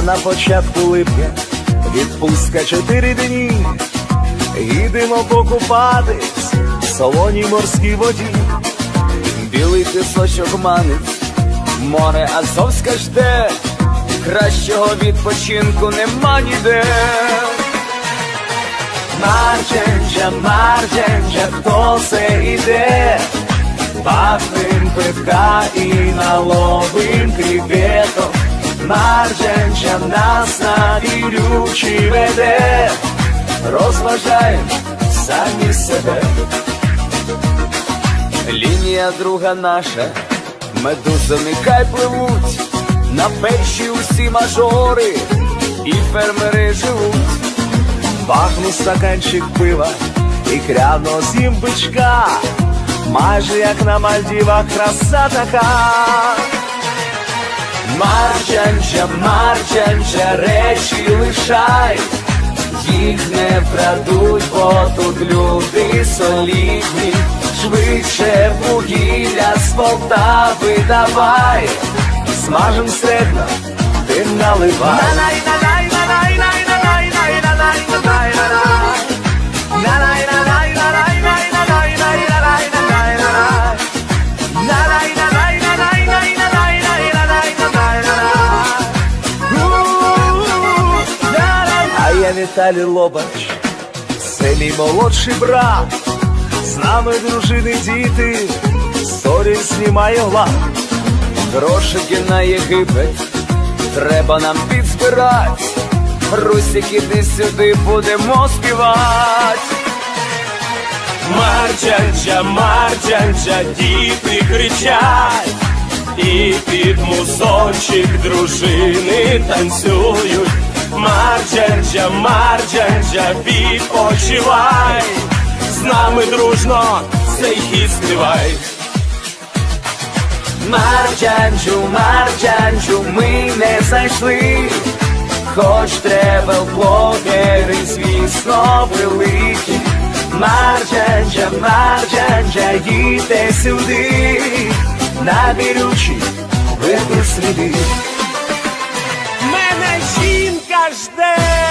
А на початку липня відпустка чотири дні. Їдемо покупатись в солоній морській воді. Білий пісочок манить, море Азовське жде, кращого відпочинку нема ніде. Мардженджа, Мардженджа, хто це іде? Пахнем питка і наловим креветок. Мардженджа нас на вірючі веде, розважаєм самі себе. Лінія друга наша, медузами хай пливуть, на печі усі мажори. І фермери живуть. Бахну стаканчик пива і кряно з'їм бичка, майже як на Мальдівах краса така. Марчанча, марчанча, речі лишай, їх не вкрадуть, бо тут люди солідні, швидше вугілля з Полтави давай, смажем стегна, ти наливай. А я Віталій Лобач, це мій молодший брат, з нами дружини діти, сорі знімає глав, грошики на Єгипет, треба нам підзбирати, Русик, іди сюди, будемо співати. Марчанча, марчанча, діти кричать, і під музончик дружини танцюють. Марчанча, марчанча, відпочивай, з нами дружно цей хіт співай. Марджанджу, Марджанджу, ми не зайшли, хоч тревел блогери, звісно, великі. Марджанджа, Марджанджа, їдьте сюди, на бірючі веду сліди. Мене жінка жде.